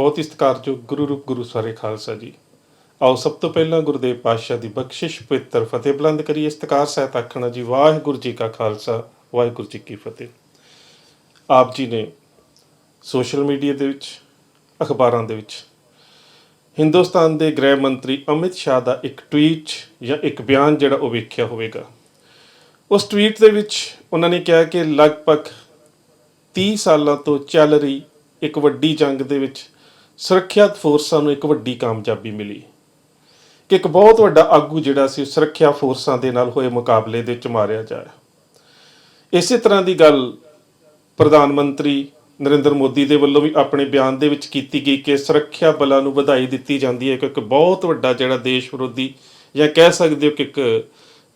ਬਹੁਤ ਹੀ ਸਤਿਕਾਰਯੋਗ ਗੁਰੂ ਰੂਪ ਗੁਰੂ ਸਾਰੇ ਖਾਲਸਾ ਜੀ। ਆਓ ਸਭ ਤੋਂ ਪਹਿਲਾਂ ਗੁਰਦੇਵ ਪਾਤਸ਼ਾਹ ਦੀ ਬਖਸ਼ਿਸ਼, ਪਵਿੱਤਰ ਫਤਿਹ ਬੁਲੰਦ ਕਰੀਏ, ਸਤਿਕਾਰ ਸਹਿਤ ਆਖਣਾ ਜੀ, ਵਾਹਿਗੁਰੂ ਜੀ ਕਾ ਖਾਲਸਾ, ਵਾਹਿਗੁਰੂ ਜੀ ਕੀ ਫਤਿਹ। ਆਪ ਜੀ ਨੇ ਸੋਸ਼ਲ ਮੀਡੀਆ ਦੇ ਵਿੱਚ, ਅਖਬਾਰਾਂ ਦੇ ਵਿੱਚ, ਹਿੰਦੁਸਤਾਨ ਦੇ ਗ੍ਰਹਿ ਮੰਤਰੀ ਅਮਿਤ ਸ਼ਾਹ ਦਾ ਇੱਕ ਟਵੀਟ ਜਾਂ ਇੱਕ ਬਿਆਨ ਜਿਹੜਾ ਉਹ ਵੇਖਿਆ ਹੋਵੇਗਾ। ਉਸ ਟਵੀਟ ਦੇ ਵਿੱਚ ਉਹਨਾਂ ਨੇ ਕਿਹਾ ਕਿ ਲਗਭਗ 30 ਸਾਲਾਂ ਤੋਂ ਚੱਲ ਰਹੀ ਇੱਕ ਵੱਡੀ ਜੰਗ ਦੇ ਵਿੱਚ ਸੁਰੱਖਿਆ ਫੋਰਸਾਂ ਨੂੰ ਇੱਕ ਵੱਡੀ ਕਾਮਯਾਬੀ ਮਿਲੀ। ਕਿ ਇੱਕ ਬਹੁਤ ਵੱਡਾ ਆਗੂ ਜਿਹੜਾ ਸੀ, ਸੁਰੱਖਿਆ ਫੋਰਸਾਂ ਦੇ ਨਾਲ ਹੋਏ ਮੁਕਾਬਲੇ ਦੇ ਵਿੱਚ ਮਾਰਿਆ ਜਾਇਆ ਇਸੇ ਤਰ੍ਹਾਂ ਦੀ ਗੱਲ ਪ੍ਰਧਾਨ ਮੰਤਰੀ ਨਰਿੰਦਰ ਮੋਦੀ ਦੇ ਵੱਲੋਂ ਵੀ ਆਪਣੇ ਬਿਆਨ ਦੇ ਵਿੱਚ ਕੀਤੀ ਗਈ ਕਿ ਸੁਰੱਖਿਆ ਬਲਾਂ ਨੂੰ ਵਧਾਈ ਦਿੱਤੀ ਜਾਂਦੀ ਹੈ ਕਿਉਂਕਿ ਬਹੁਤ ਵੱਡਾ ਜਿਹੜਾ ਦੇਸ਼ ਵਿਰੋਧੀ ਜਾਂ ਕਹਿ ਸਕਦੇ ਹੋ ਕਿ ਇੱਕ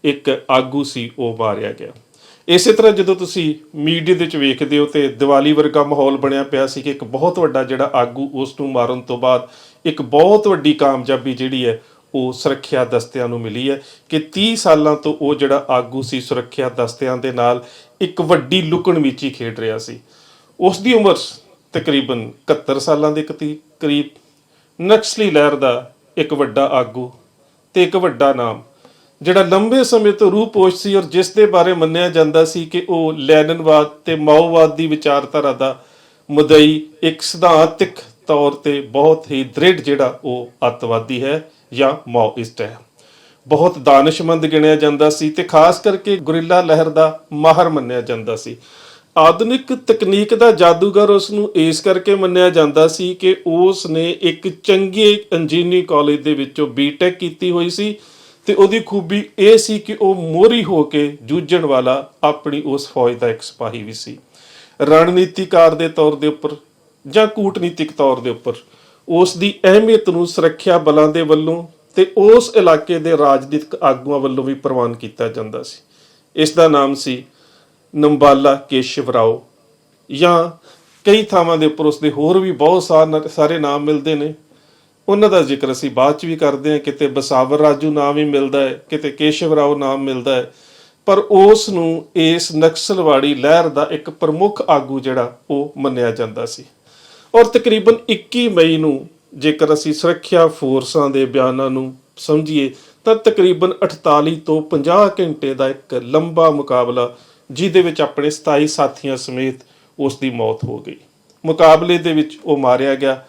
ਇੱਕ ਆਗੂ ਸੀ, ਉਹ ਮਾਰਿਆ ਗਿਆ। ਇਸੇ ਤਰ੍ਹਾਂ ਜਦੋਂ ਤੁਸੀਂ ਮੀਡੀਆ ਦੇ ਵਿੱਚ ਵੇਖਦੇ ਹੋ ਤੇ ਦੀਵਾਲੀ ਵਰਗਾ ਮਾਹੌਲ ਬਣਿਆ ਪਿਆ ਸੀ ਕਿ ਇੱਕ ਬਹੁਤ ਵੱਡਾ ਜਿਹੜਾ ਆਗੂ ਉਸ ਨੂੰ ਮਾਰਨ ਤੋਂ ਬਾਅਦ ਇੱਕ ਬਹੁਤ ਵੱਡੀ ਕਾਮਯਾਬੀ ਜਿਹੜੀ ਹੈ, ਉਹ ਸੁਰੱਖਿਆ ਦਸਤਿਆਂ ਨੂੰ ਮਿਲੀ ਹੈ ਕਿ 30 ਸਾਲਾਂ ਤੋਂ ਉਹ ਜਿਹੜਾ ਆਗੂ ਸੀ ਸੁਰੱਖਿਆ ਦਸਤਿਆਂ ਦੇ ਨਾਲ ਇੱਕ ਵੱਡੀ ਲੁਕਣ ਮੀਚੀ ਖੇਡ ਰਿਹਾ ਸੀ। ਉਸ ਦੀ ਉਮਰ ਤਕਰੀਬਨ 71 ਸਾਲਾਂ ਦੇ ਕਤੀ- ਕਰੀਬ। ਨਕਸਲੀ ਲਹਿਰ ਦਾ ਇੱਕ ਵੱਡਾ ਆਗੂ ਤੇ ਇੱਕ ਵੱਡਾ ਨਾਮ ਜਿਹੜਾ ਲੰਬੇ ਸਮੇਂ ਤੋਂ ਰੂਪੋਸ਼ ਸੀ ਔਰ ਜਿਸ ਦੇ ਬਾਰੇ ਮੰਨਿਆ ਜਾਂਦਾ ਸੀ ਕਿ ਉਹ ਲੈਨਨਵਾਦ ਤੇ ਮਾਓਵਾਦ ਦੀ ਵਿਚਾਰਧਾਰਾ ਦਾ ਮੁਦਈ ਇੱਕ ਸਿਧਾਂਤਿਕ ਤੌਰ ਤੇ ਬਹੁਤ ਹੀ ਦ੍ਰਿੜ ਜਿਹੜਾ ਉਹ ਅੱਤਵਾਦੀ ਹੈ ਜਾਂ ਮਾਓਇਸਟ ਹੈ। ਬਹੁਤ ਦਾਨਿਸ਼ਮੰਦ ਗਿਣਿਆ ਜਾਂਦਾ ਸੀ ਤੇ ਖਾਸ ਕਰਕੇ ਗੁਰਿੱਲਾ ਲਹਿਰ ਦਾ ਮਾਹਰ ਮੰਨਿਆ ਜਾਂਦਾ ਸੀ। ਆਧੁਨਿਕ ਤਕਨੀਕ ਦਾ ਜਾਦੂਗਰ ਉਸ ਨੂੰ ਇਸ ਕਰਕੇ ਮੰਨਿਆ ਜਾਂਦਾ ਸੀ ਕਿ ਉਸ ਨੇ ਇੱਕ ਚੰਗੇ ਇੰਜੀਨੀਅਰਿੰਗ ਕਾਲਜ ਦੇ ਵਿੱਚੋਂ ਬੀਟੈਕ ਕੀਤੀ ਹੋਈ ਸੀ ਤੇ ਉਹਦੀ ਖੂਬੀ ਇਹ ਸੀ ਕਿ ਉਹ ਮੋਰੀ ਹੋ ਕੇ ਜੂਝਣ ਵਾਲਾ ਆਪਣੀ ਉਸ ਫੌਜ ਦਾ ਇੱਕ ਸਿਪਾਹੀ ਵੀ ਸੀ। ਰਣਨੀਤੀਕਾਰ ਦੇ ਤੌਰ ਦੇ ਉੱਪਰ ਜਾਂ ਕੂਟਨੀਤਿਕ ਤੌਰ ਦੇ ਉੱਪਰ ਉਸ ਦੀ ਅਹਿਮੀਅਤ ਨੂੰ ਸੁਰੱਖਿਆ ਬਲਾਂ ਦੇ ਵੱਲੋਂ ਤੇ ਉਸ ਇਲਾਕੇ ਦੇ ਰਾਜਨੀਤਿਕ ਆਗੂਆਂ ਵੱਲੋਂ ਵੀ ਪ੍ਰਵਾਨ ਕੀਤਾ ਜਾਂਦਾ ਸੀ। ਇਸ ਦਾ ਨਾਮ ਸੀ ਨੰਬਾਲਾ ਕੇਸ਼ਵ ਰਾਓ ਜਾਂ ਕਈ ਥਾਵਾਂ ਦੇ ਉੱਪਰ ਉਸ ਦੇ ਹੋਰ ਵੀ ਬਹੁਤ ਸਾਰ- ਸਾਰੇ ਨਾਮ ਮਿਲਦੇ ਨੇ। ਉਹਨਾਂ ਦਾ ਜ਼ਿਕਰ ਅਸੀਂ ਬਾਅਦ ਚ ਵੀ ਕਰਦੇ ਹਾਂ, ਕਿਤੇ ਬਸਾਵਰ ਰਾਜੂ ਨਾਮ ਵੀ ਮਿਲਦਾ ਹੈ, ਕਿਤੇ ਕੇਸ਼ਵ ਰਾਓ ਨਾਮ ਮਿਲਦਾ ਹੈ। ਪਰ ਉਸ ਨੂੰ ਇਸ ਨਕਸਲਵਾੜੀ ਲਹਿਰ ਦਾ ਇੱਕ ਪ੍ਰਮੁੱਖ ਆਗੂ ਜਿਹੜਾ ਉਹ ਮੰਨਿਆ ਜਾਂਦਾ ਸੀ। ਔਰ ਤਕਰੀਬਨ 21 ਮਈ ਨੂੰ ਜੇਕਰ ਅਸੀਂ ਸੁਰੱਖਿਆ ਫੋਰਸਾਂ ਦੇ ਬਿਆਨਾਂ ਨੂੰ ਸਮਝੀਏ, ਤਾਂ ਤਕਰੀਬਨ 48 ਤੋਂ 50 ਘੰਟੇ ਦਾ ਇੱਕ ਲੰਬਾ ਮੁਕਾਬਲਾ, ਜਿਹਦੇ ਵਿੱਚ ਆਪਣੇ 27 ਸਾਥੀਆਂ ਸਮੇਤ ਉਸ ਦੀ ਮੌਤ ਹੋ ਗਈ। ਮੁਕਾਬਲੇ ਦੇ ਵਿੱਚ ਉਹ ਮਾਰਿਆ ਗਿਆ।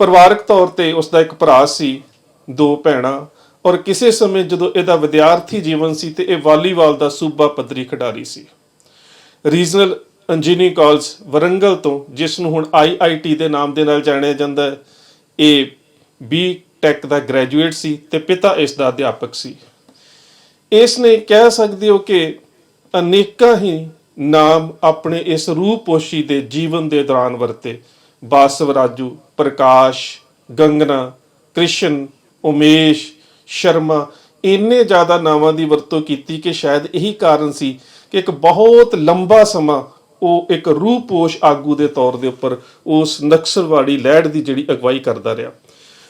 ਪਰਿਵਾਰਕ ਤੌਰ ਤੇ ਉਸ ਦਾ ਇੱਕ ਭਰਾ ਸੀ, ਦੋ ਭੈਣਾਂ, ਔਰ ਕਿਸੇ ਸਮੇਂ ਜਦੋਂ ਇਹਦਾ ਵਿਦਿਆਰਥੀ ਜੀਵਨ ਸੀ ਤੇ ਇਹ ਵਾਲੀਬਾਲ ਦਾ ਸੂਬਾ ਪੱਧਰੀ ਖਿਡਾਰੀ ਸੀ। ਰੀਜਨਲ ਇੰਜੀਨੀਅਰਿੰਗ ਕਾਲਜ ਵਰੰਗਲ ਤੋਂ, ਜਿਸ ਨੂੰ ਹੁਣ ਆਈਆਈਟੀ ਦੇ ਨਾਮ ਦੇ ਨਾਲ ਜਾਣਿਆ ਜਾਂਦਾ ਹੈ, ਇਹ ਬੀ ਟੈਕ ਦਾ ਗ੍ਰੈਜੂਏਟ ਸੀ ਤੇ ਪਿਤਾ ਇਸ ਦਾ ਅਧਿਆਪਕ ਸੀ। ਇਸ ਨੇ ਕਹਿ ਸਕਦੇ ਹੋ ਕਿ ਅਨੇਕਾਂ ਹੀ ਨਾਮ ਆਪਣੇ ਇਸ ਰੂਪੋਸ਼ੀ ਦੇ ਜੀਵਨ ਦੇ ਦੌਰਾਨ ਵਰਤੇ। ਬਾਸਵ ਰਾਜੂ, ਪ੍ਰਕਾਸ਼, ਗੰਗਨਾ, ਕ੍ਰਿਸ਼ਨ, ਉਮੇਸ਼, ਸ਼ਰਮਾ, ਇੰਨੇ ਜ਼ਿਆਦਾ ਨਾਵਾਂ ਦੀ ਵਰਤੋਂ ਕੀਤੀ ਕਿ ਸ਼ਾਇਦ ਇਹੀ ਕਾਰਨ ਸੀ ਕਿ ਇੱਕ ਬਹੁਤ ਲੰਬਾ ਸਮਾਂ ਉਹ ਇੱਕ ਰੂਪੋਸ਼ ਆਗੂ ਦੇ ਤੌਰ ਦੇ ਉੱਪਰ ਉਸ ਨਕਸਲਵਾੜੀ ਲਹਿਰ ਦੀ ਜਿਹੜੀ ਅਗਵਾਈ ਕਰਦਾ ਰਿਹਾ।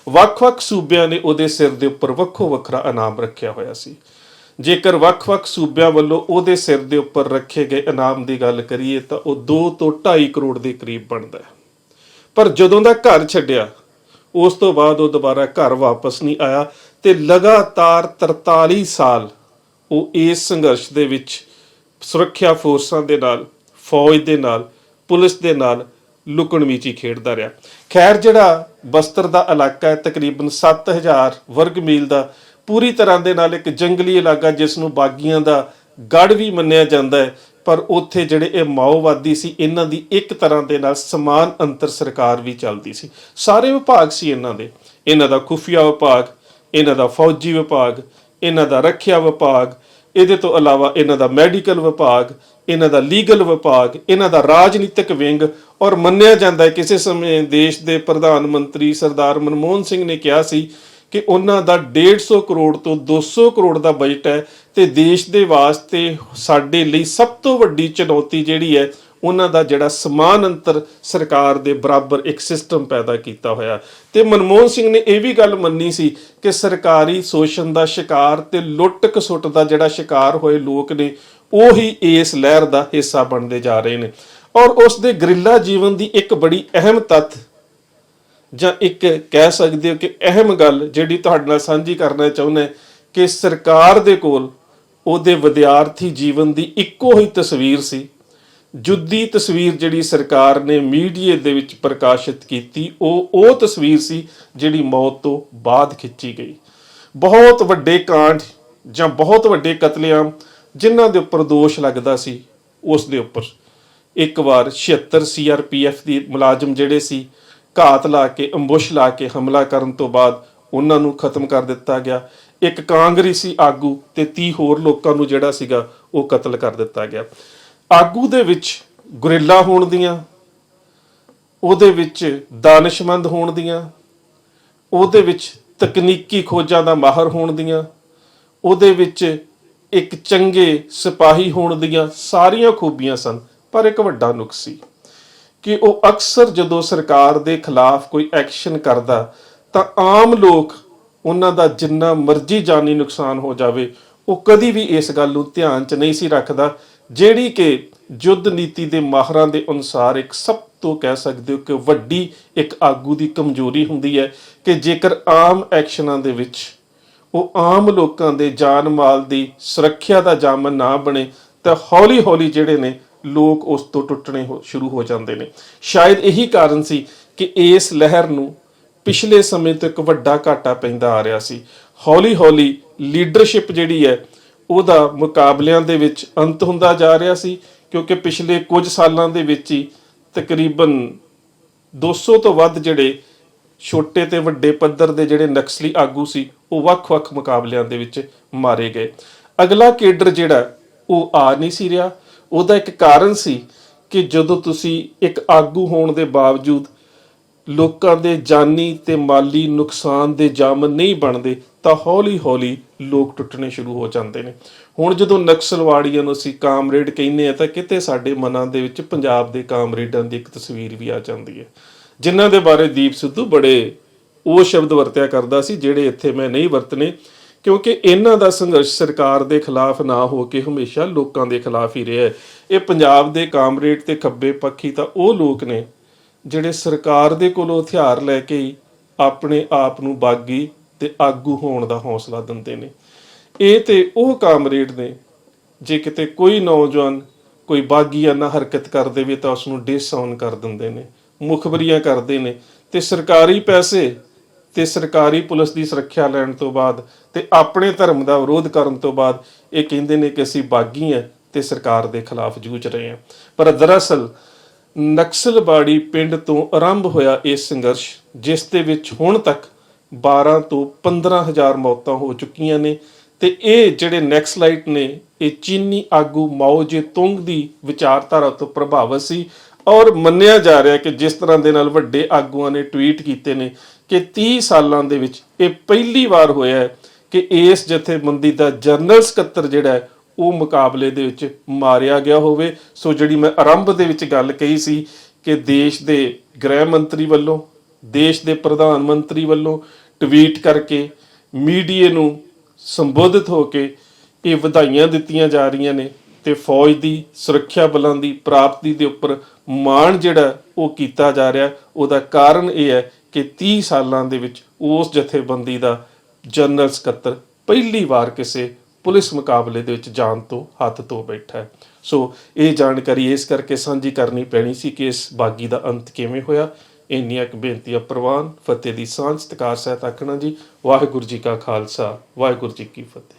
ਵੱਖ-ਵੱਖ ਸੂਬਿਆਂ ਨੇ ਉਹਦੇ ਸਿਰ ਦੇ ਉੱਪਰ ਵੱਖੋ ਵੱਖਰਾ ਇਨਾਮ ਰੱਖਿਆ ਹੋਇਆ ਸੀ। ਜੇਕਰ ਵੱਖ-ਵੱਖ ਸੂਬਿਆਂ ਵੱਲੋਂ ਉਹਦੇ ਸਿਰ ਦੇ ਉੱਪਰ ਰੱਖੇ ਗਏ ਇਨਾਮ ਦੀ ਗੱਲ ਕਰੀਏ ਤਾਂ ਉਹ 2 ਤੋਂ 2.5 ਕਰੋੜ ਦੇ ਕਰੀਬ ਬਣਦਾ ਹੈ। ਪਰ ਜਦੋਂ ਦਾ ਘਰ ਛੱਡਿਆ, ਉਸ ਤੋਂ ਬਾਅਦ ਉਹ ਦੁਬਾਰਾ ਘਰ ਵਾਪਸ ਨਹੀਂ ਆਇਆ ਤੇ ਲਗਾਤਾਰ 43 ਸਾਲ ਉਹ ਇਸ ਸੰਘਰਸ਼ ਦੇ ਵਿੱਚ ਸੁਰੱਖਿਆ ਫੋਰਸਾਂ ਦੇ ਨਾਲ, ਫੌਜ ਦੇ ਨਾਲ, ਪੁਲਿਸ ਦੇ ਨਾਲ ਲੁਕਣ ਮੀਚੀ ਖੇਡਦਾ ਰਿਹਾ। ਖੈਰ, ਜਿਹੜਾ ਬਸਤਰ ਦਾ ਇਲਾਕਾ ਹੈ, ਤਕਰੀਬਨ 7000 ਵਰਗ ਮੀਲ ਦਾ, ਪੂਰੀ ਤਰ੍ਹਾਂ ਦੇ ਨਾਲ ਇੱਕ ਜੰਗਲੀ ਇਲਾਕਾ ਜਿਸ ਨੂੰ ਬਾਗੀਆਂ ਦਾ ਗੜ ਵੀ ਮੰਨਿਆ ਜਾਂਦਾ ਹੈ ਪਰ ਉੱਥੇ ਜਿਹੜੇ ਇਹ ਮਾਓਵਾਦੀ ਸੀ, ਇਹਨਾਂ ਦੀ ਇੱਕ ਤਰ੍ਹਾਂ ਦੇ ਨਾਲ ਸਮਾਨ ਅੰਤਰ ਸਰਕਾਰ ਵੀ ਚੱਲਦੀ ਸੀ। ਸਾਰੇ ਵਿਭਾਗ ਸੀ ਇਹਨਾਂ ਦੇ। ਇਹਨਾਂ ਦਾ ਖੁਫੀਆ ਵਿਭਾਗ, ਇਹਨਾਂ ਦਾ ਫੌਜੀ ਵਿਭਾਗ, ਇਹਨਾਂ ਦਾ ਰੱਖਿਆ ਵਿਭਾਗ, ਇਹਦੇ ਤੋਂ ਇਲਾਵਾ ਇਹਨਾਂ ਦਾ ਮੈਡੀਕਲ ਵਿਭਾਗ, ਇਹਨਾਂ ਦਾ ਲੀਗਲ ਵਿਭਾਗ, ਇਹਨਾਂ ਦਾ ਰਾਜਨੀਤਿਕ ਵਿੰਗ ਔਰ ਮੰਨਿਆ ਜਾਂਦਾ ਹੈ ਕਿਸੇ ਸਮੇਂ ਦੇਸ਼ ਦੇ ਪ੍ਰਧਾਨ ਮੰਤਰੀ ਸਰਦਾਰ ਮਨਮੋਹਨ ਸਿੰਘ ਨੇ ਕਿਹਾ ਸੀ ਕਿ ਉਹਨਾਂ ਦਾ 150 ਕਰੋੜ ਤੋਂ 200 ਕਰੋੜ ਦਾ ਬਜਟ ਹੈ ਤੇ ਦੇਸ਼ ਦੇ ਵਾਸਤੇ ਸਾਡੇ ਲਈ ਸਭ ਤੋਂ ਵੱਡੀ ਚੁਣੌਤੀ ਜਿਹੜੀ ਹੈ, ਉਹਨਾਂ ਦਾ ਜਿਹੜਾ ਸਮਾਨ ਅੰਤਰ ਸਰਕਾਰ ਦੇ ਬਰਾਬਰ ਇੱਕ ਸਿਸਟਮ ਪੈਦਾ ਕੀਤਾ ਹੋਇਆ। ਤੇ ਮਨਮੋਹਨ ਸਿੰਘ ਨੇ ਇਹ ਵੀ ਗੱਲ ਮੰਨੀ ਸੀ ਕਿ ਸਰਕਾਰੀ ਸ਼ੋਸ਼ਣ ਦਾ ਸ਼ਿਕਾਰ ਤੇ ਲੁੱਟ ਖਸੁੱਟ ਦਾ ਜਿਹੜਾ ਸ਼ਿਕਾਰ ਹੋਏ ਲੋਕ ਨੇ, ਉਹੀ ਇਸ ਲਹਿਰ ਦਾ ਹਿੱਸਾ ਬਣਦੇ ਜਾ ਰਹੇ ਨੇ। ਔਰ ਉਸ ਦੇ ਗਰਿੱਲਾ ਜੀਵਨ ਦੀ ਇੱਕ ਬੜੀ ਅਹਿਮ ਤੱਥ ਜਾਂ ਇੱਕ ਕਹਿ ਸਕਦੇ ਹੋ ਕਿ ਅਹਿਮ ਗੱਲ ਜਿਹੜੀ ਤੁਹਾਡੇ ਨਾਲ ਸਾਂਝੀ ਕਰਨਾ ਚਾਹੁੰਦਾ ਕਿ ਸਰਕਾਰ ਦੇ ਕੋਲ ਉਹਦੇ ਵਿਦਿਆਰਥੀ ਜੀਵਨ ਦੀ ਇੱਕੋ ਹੀ ਤਸਵੀਰ ਸੀ। ਜੁੱਦੀ ਤਸਵੀਰ ਜਿਹੜੀ ਸਰਕਾਰ ਨੇ ਮੀਡੀਆ ਦੇ ਵਿੱਚ ਪ੍ਰਕਾਸ਼ਿਤ ਕੀਤੀ, ਉਹ ਉਹ ਤਸਵੀਰ ਸੀ ਜਿਹੜੀ ਮੌਤ ਤੋਂ ਬਾਅਦ ਖਿੱਚੀ ਗਈ। ਬਹੁਤ ਵੱਡੇ ਕਾਂਡ ਜਾਂ ਬਹੁਤ ਵੱਡੇ ਕਤਲੇਆਮ ਜਿਨ੍ਹਾਂ ਦੇ ਉੱਪਰ ਦੋਸ਼ ਲੱਗਦਾ ਸੀ, ਉਸ ਦੇ ਉੱਪਰ। ਇੱਕ ਵਾਰ 76 ਸੀਆਰਪੀਐਫ ਦੀ ਮੁਲਾਜ਼ਮ ਜਿਹੜੇ ਸੀ ਘਾਤ ਲਾ ਕੇ, ਅੰਬੁਸ਼ ਲਾ ਕੇ ਹਮਲਾ ਕਰਨ ਤੋਂ ਬਾਅਦ ਉਹਨਾਂ ਨੂੰ ਖਤਮ ਕਰ ਦਿੱਤਾ ਗਿਆ। ਇੱਕ ਕਾਂਗਰਸੀ ਆਗੂ ਤੇ 30 ਹੋਰ ਲੋਕਾਂ ਨੂੰ ਜਿਹੜਾ ਸੀਗਾ ਉਹ ਕਤਲ ਕਰ ਦਿੱਤਾ ਗਿਆ। ਆਗੂ ਦੇ ਵਿੱਚ ਗੁਰਿੱਲਾ ਹੋਣ ਦੀਆਂ, ਉਹਦੇ ਵਿੱਚ ਦਾਨਿਸ਼ਮੰਦ ਹੋਣ ਦੀਆਂ, ਉਹਦੇ ਵਿੱਚ ਤਕਨੀਕੀ ਖੋਜਾਂ ਦਾ ਮਾਹਰ ਹੋਣ ਦੀਆਂ, ਉਹਦੇ ਵਿੱਚ ਇੱਕ ਚੰਗੇ ਸਿਪਾਹੀ ਹੋਣ ਦੀਆਂ ਸਾਰੀਆਂ ਖੂਬੀਆਂ ਸਨ, ਪਰ ਇੱਕ ਵੱਡਾ ਨੁਕਸ ਸੀ। ਕਿ ਉਹ ਅਕਸਰ ਜਦੋਂ ਸਰਕਾਰ ਦੇ ਖਿਲਾਫ ਕੋਈ ਐਕਸ਼ਨ ਕਰਦਾ, ਤਾਂ ਆਮ ਲੋਕ ਉਹਨਾਂ ਦਾ ਜਿੰਨਾ ਮਰਜ਼ੀ ਜਾਨੀ ਨੁਕਸਾਨ ਹੋ ਜਾਵੇ, ਉਹ ਕਦੀ ਵੀ ਇਸ ਗੱਲ ਨੂੰ ਧਿਆਨ 'ਚ ਨਹੀਂ ਸੀ ਰੱਖਦਾ, ਜਿਹੜੀ ਕਿ ਯੁੱਧ ਨੀਤੀ ਦੇ ਮਾਹਰਾਂ ਦੇ ਅਨੁਸਾਰ ਇੱਕ ਸਭ ਤੋਂ ਕਹਿ ਸਕਦੇ ਹੋ ਕਿ ਵੱਡੀ ਇੱਕ ਆਗੂ ਦੀ ਕਮਜ਼ੋਰੀ ਹੁੰਦੀ ਹੈ ਕਿ ਜੇਕਰ ਆਮ ਐਕਸ਼ਨਾਂ ਦੇ ਵਿੱਚ ਉਹ ਆਮ ਲੋਕਾਂ ਦੇ ਜਾਨ ਮਾਲ ਦੀ ਸੁਰੱਖਿਆ ਦਾ ਜਾਮਨ ਨਾ ਬਣੇ, ਤਾਂ ਹੌਲੀ-ਹੌਲੀ ਜਿਹੜੇ ਨੇ ਲੋਕ ਉਸ ਤੋਂ ਟੁੱਟਣੇ ਹੋ- ਸ਼ੁਰੂ ਹੋ ਜਾਂਦੇ ਨੇ। ਸ਼ਾਇਦ ਇਹੀ ਕਾਰਨ ਸੀ ਕਿ ਇਸ ਲਹਿਰ ਨੂੰ ਪਿਛਲੇ ਸਮੇਂ ਤੋਂ ਇੱਕ ਵੱਡਾ ਘਾਟਾ ਪੈਂਦਾ ਆ ਰਿਹਾ ਸੀ। ਹੌਲੀ-ਹੌਲੀ ਲੀਡਰਸ਼ਿਪ ਜਿਹੜੀ ਹੈ, ਉਹਦਾ ਮੁਕਾਬਲਿਆਂ ਦੇ ਵਿੱਚ ਅੰਤ ਹੁੰਦਾ ਜਾ ਰਿਹਾ ਸੀ, ਕਿਉਂਕਿ ਪਿਛਲੇ ਕੁਝ ਸਾਲਾਂ ਦੇ ਵਿੱਚ ਹੀ ਤਕਰੀਬਨ 200 ਤੋਂ ਵੱਧ ਜਿਹੜੇ ਛੋਟੇ ਤੇ ਵੱਡੇ ਪੱਧਰ ਦੇ ਜਿਹੜੇ ਨਕਸਲੀ ਆਗੂ ਸੀ, ਉਹ ਵੱਖ-ਵੱਖ ਮੁਕਾਬਲਿਆਂ ਦੇ ਵਿੱਚ ਮਾਰੇ ਗਏ। ਅਗਲਾ ਕੇਡਰ ਜਿਹੜਾ, ਉਹ ਆ ਨਹੀਂ ਸੀ ਰਿਹਾ। ਉਹਦਾ ਇੱਕ ਕਾਰਨ ਸੀ ਕਿ ਜਦੋਂ ਤੁਸੀਂ ਇੱਕ ਆਗੂ ਹੋਣ ਦੇ ਬਾਵਜੂਦ ਲੋਕਾਂ ਦੇ ਜਾਨੀ ਤੇ ਮਾਲੀ ਨੁਕਸਾਨ ਦੇ ਜਾਮਨ ਨਹੀਂ ਬਣਦੇ, ਤਾਂ ਹੌਲੀ-ਹੌਲੀ ਲੋਕ ਟੁੱਟਣੇ ਸ਼ੁਰੂ ਹੋ ਜਾਂਦੇ ਨੇ। ਹੁਣ ਜਦੋਂ ਨਕਸਲਵਾੜੀਆਂ ਨੂੰ ਅਸੀਂ ਕਾਮਰੇਡ ਕਹਿੰਦੇ ਆ ਤਾਂ ਕਿਤੇ ਸਾਡੇ ਮਨਾਂ ਦੇ ਵਿੱਚ ਪੰਜਾਬ ਦੇ ਕਾਮਰੇਡਾਂ ਦੀ ਇੱਕ ਤਸਵੀਰ ਵੀ ਆ ਜਾਂਦੀ ਹੈ। ਜਿਨ੍ਹਾਂ ਦੇ ਬਾਰੇ ਦੀਪ ਸਿੱਧੂ ਬੜੇ ਉਹ ਸ਼ਬਦ ਵਰਤਿਆ ਕਰਦਾ ਸੀ, ਜਿਹੜੇ ਇੱਥੇ ਮੈਂ ਨਹੀਂ ਵਰਤਨੇ। ਕਿਉਂਕਿ ਇਹਨਾਂ ਦਾ ਸੰਘਰਸ਼ ਸਰਕਾਰ ਦੇ ਖਿਲਾਫ ਨਾ ਹੋ ਕੇ ਹਮੇਸ਼ਾ ਲੋਕਾਂ ਦੇ ਖਿਲਾਫ ਹੀ ਰਿਹਾ ਹੈ। ਇਹ ਪੰਜਾਬ ਦੇ ਕਾਮਰੇਡ ਤੇ ਖੱਬੇ ਪੱਖੀ ਤਾਂ ਉਹ ਲੋਕ ਨੇ ਜਿਹੜੇ ਸਰਕਾਰ ਦੇ ਕੋਲੋਂ ਹਥਿਆਰ ਲੈ ਕੇ ਹੀ ਆਪਣੇ ਆਪ ਨੂੰ ਬਾਗੀ ਤੇ ਆਗੂ ਹੋਣ ਦਾ ਹੌਸਲਾ ਦਿੰਦੇ ਨੇ। ਇਹ ਤੇ ਉਹ ਕਾਮਰੇਡ ਨੇ, ਜੇ ਕਿਤੇ ਕੋਈ ਨੌਜਵਾਨ ਕੋਈ ਬਾਗੀਆਨਾ ਹਰਕਤ ਕਰ ਦੇਵੇ ਤਾਂ ਉਸ ਨੂੰ ਡਿਸਆਨ ਕਰ ਦਿੰਦੇ ਨੇ, ਮੁਖਬਰੀਆਂ ਕਰਦੇ ਨੇ ਤੇ ਸਰਕਾਰੀ ਪੈਸੇ ਤੇ ਸਰਕਾਰੀ ਪੁਲਿਸ ਦੀ ਸੁਰੱਖਿਆ ਲੈਣ ਤੋਂ ਬਾਅਦ ਤੇ ਆਪਣੇ ਧਰਮ ਦਾ ਵਿਰੋਧ ਕਰਨ ਤੋਂ ਬਾਅਦ ਇਹ ਕਹਿੰਦੇ ਨੇ ਕਿ ਅਸੀਂ ਬਾਗੀ ਹਾਂ ਤੇ ਸਰਕਾਰ ਦੇ ਖਿਲਾਫ ਜੂਝ ਰਹੇ ਹਾਂ। ਪਰ ਦਰਅਸਲ ਨਕਸਲਬਾੜੀ ਪਿੰਡ ਤੋਂ ਆਰੰਭ ਹੋਇਆ ਇਹ ਸੰਘਰਸ਼, ਜਿਸ ਦੇ ਵਿੱਚ ਹੁਣ ਤੱਕ 12 ਤੋਂ 15000 ਮੌਤਾਂ ਹੋ ਚੁੱਕੀਆਂ ਨੇ ਤੇ ਇਹ ਜਿਹੜੇ ਨੈਕਸਲਾਈਟ ਨੇ, ਇਹ ਚੀਨੀ ਆਗੂ ਮਾਓ ਜੇ ਤੁੰਗ ਦੀ ਵਿਚਾਰਧਾਰਾ ਤੋਂ ਪ੍ਰਭਾਵਿਤ ਸੀ ਔਰ ਮੰਨਿਆ ਜਾ ਰਿਹਾ ਕਿ ਜਿਸ ਤਰ੍ਹਾਂ ਦੇ ਨਾਲ ਵੱਡੇ ਆਗੂਆਂ ਨੇ ਟਵੀਟ ਕੀਤੇ ਨੇ ਕਿ 30 ਸਾਲਾਂ ਦੇ ਵਿੱਚ ਇਹ ਪਹਿਲੀ ਵਾਰ ਹੋਇਆ ਹੈ ਕਿ ਇਸ ਜਥੇਬੰਦੀ ਦਾ ਜਨਰਲ ਸਕੱਤਰ ਜਿਹੜਾ ਹੈ, ਉਹ ਮੁਕਾਬਲੇ ਦੇ ਵਿੱਚ ਮਾਰਿਆ ਗਿਆ ਹੋਵੇ। ਸੋ ਜਿਹੜੀ ਮੈਂ ਆਰੰਭ ਦੇ ਵਿੱਚ ਗੱਲ ਕਹੀ ਸੀ ਕਿ ਦੇਸ਼ ਦੇ ਗ੍ਰਹਿ ਮੰਤਰੀ ਵੱਲੋਂ, ਦੇਸ਼ ਦੇ ਪ੍ਰਧਾਨ ਮੰਤਰੀ ਵੱਲੋਂ ਟਵੀਟ ਕਰਕੇ ਮੀਡੀਆ ਨੂੰ ਸੰਬੋਧਿਤ ਹੋ ਕੇ ਇਹ ਵਧਾਈਆਂ ਦਿੱਤੀਆਂ ਜਾ ਰਹੀਆਂ ਨੇ। ਤੇ ਫੌਜ ਦੀ ਸੁਰੱਖਿਆ ਬਲਾਂ ਦੀ ਪ੍ਰਾਪਤੀ ਦੇ ਉੱਪਰ ਮਾਣ ਜਿਹੜਾ ਉਹ ਕੀਤਾ ਜਾ ਰਿਹਾ ਉਹਦਾ ਕਾਰਨ ਇਹ ਹੈ ਕਿ 30 ਸਾਲਾਂ ਦੇ ਵਿੱਚ ਉਸ ਜਥੇਬੰਦੀ ਦਾ ਜਨਰਲ ਸਕੱਤਰ ਪਹਿਲੀ ਵਾਰ ਕਿਸੇ ਪੁਲਿਸ ਮੁਕਾਬਲੇ ਦੇ ਵਿੱਚ ਜਾਣ ਤੋਂ ਹੱਥ ਧੋ ਬੈਠਾ ਹੈ। ਸੋ ਇਹ ਜਾਣਕਾਰੀ ਇਸ ਕਰਕੇ ਸਾਂਝੀ ਕਰਨੀ ਪੈਣੀ ਸੀ ਕਿ ਇਸ ਬਾਗੀ ਦਾ ਅੰਤ ਕਿਵੇਂ ਹੋਇਆ। ਇੰਨੀਆਂ ਕੁ ਬੇਨਤੀਆਂ ਪ੍ਰਵਾਨ, ਫਤਿਹ ਦੀ ਸਾਂਝ, ਸਤਿਕਾਰ ਸਹਿਤ ਆਖਣਾ ਜੀ। ਵਾਹਿਗੁਰੂ ਜੀ ਕਾ ਖਾਲਸਾ, ਵਾਹਿਗੁਰੂ ਜੀ ਕੀ ਫਤਿਹ।